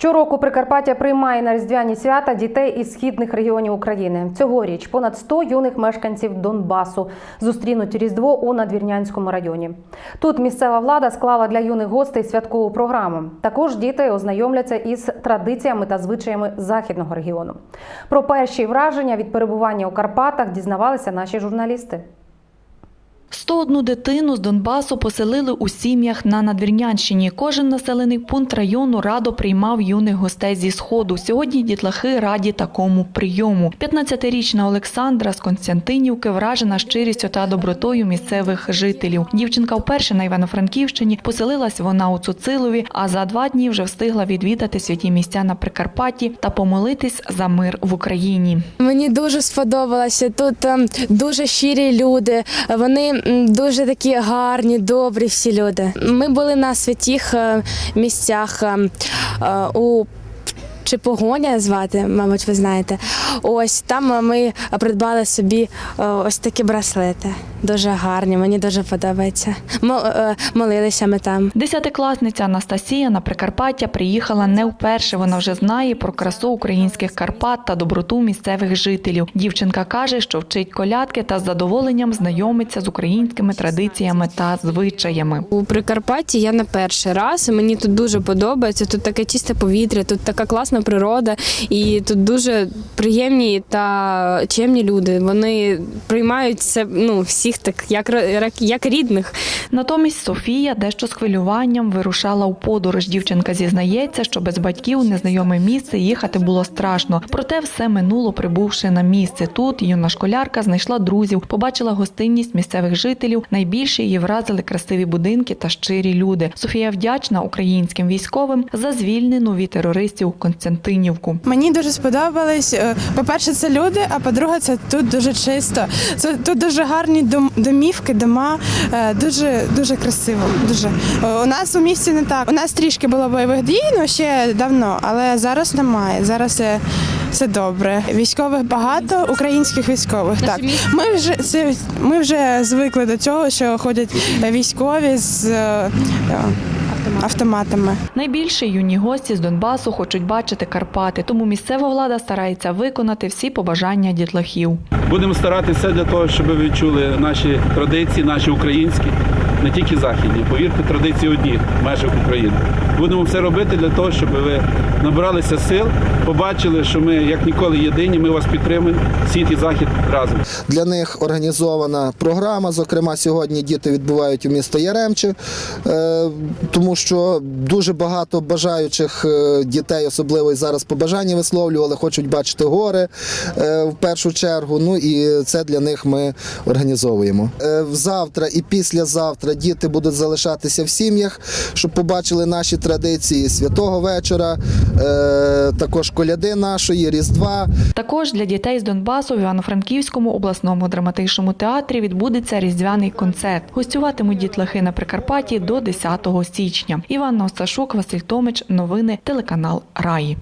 Щороку Прикарпаття приймає на різдвяні свята дітей із східних регіонів України. Цьогоріч понад 100 юних мешканців Донбасу зустрінуть Різдво у Надвірнянському районі. Тут місцева влада склала для юних гостей святкову програму. Також діти ознайомляться із традиціями та звичаями західного регіону. Про перші враження від перебування у Карпатах дізнавалися наші журналісти. 101 дитину з Донбасу поселили у сім'ях на Надвірнянщині. Кожен населений пункт району радо приймав юних гостей зі сходу. Сьогодні дітлахи раді такому прийому. 15-річна Олександра з Константинівки вражена щирістю та добротою місцевих жителів. Дівчинка вперше на Івано-Франківщині поселилась вона у Цуцилові, а за два дні вже встигла відвідати святі місця на Прикарпатті та помолитись за мир в Україні. Мені дуже сподобалося. Тут ем, дуже щирі люди. Вони дуже такі гарні, добрі всі люди. Ми були на святіх е, місцях ем, е, у чи погоня звати, мабуть, ви знаєте. Ось там ми придбали собі е, ось такі браслети. Дуже гарні, мені дуже подобається. Е, Молилися ми там. Десятикласниця Анастасія на Прикарпаття приїхала не вперше. Вона вже знає про красу українських Карпат та доброту місцевих жителів. Дівчинка каже, що вчить колядки та з задоволенням знайомиться з українськими традиціями та звичаями. У Прикарпатті я на перший раз. Мені тут дуже подобається. Тут таке чисте повітря, тут така класна природа, і тут дуже приємні та чемні люди. Вони приймають ну всіх так, як як рідних. Натомість Софія дещо з хвилюванням вирушала у подорож. Дівчинка зізнається, що без батьків у незнайоме місце їхати було страшно. Проте все минуло, прибувши на місце. Тут юна школярка знайшла друзів, побачила гостинність місцевих жителів. Найбільше її вразили красиві будинки та щирі люди. Софія вдячна українським військовим за звільнену від терористів Константинівку. Мені дуже сподобалось. Е, По-перше, це люди, а по-друге, це тут дуже чисто. Це тут дуже гарні домівки, дома. е, Дуже дуже красиво. Дуже Е, у нас у місті не так. У нас трішки було бойових дій, ну ще давно, але зараз немає. Зараз е, все добре. Військових багато, українських військових. Так ми вже це ми вже звикли до цього, що ходять військові з е, автоматами. Найбільше юні гості з Донбасу хочуть бачити Карпати, тому місцева влада старається виконати всі побажання дітлахів. Будемо старатися для того, щоб ви відчули наші традиції, наші українські, не тільки західні. Повірте, традиції одні в межах України. Будемо все робити для того, щоб ви набралися сил, побачили, що ми як ніколи єдині. Ми вас підтримуємо. Схід і захід разом. Для них організована програма. Зокрема, сьогодні діти відбувають у місто Яремче, е, тому що дуже багато бажаючих е, дітей, особливо і зараз побажання висловлювали, хочуть бачити гори е, в першу чергу. Ну і це для них ми організовуємо. Завтра і післязавтра діти будуть залишатися в сім'ях, щоб побачили наші традиції святого вечора, е, також коляди нашої, Різдва. Також для дітей з Донбасу в Івано-Франківському обласному драматичному театрі відбудеться різдвяний концерт. Гостюватимуть дітлахи на Прикарпатті до 10 січня. Іванна Осташук, Василь Томич. Новини телеканал Раї.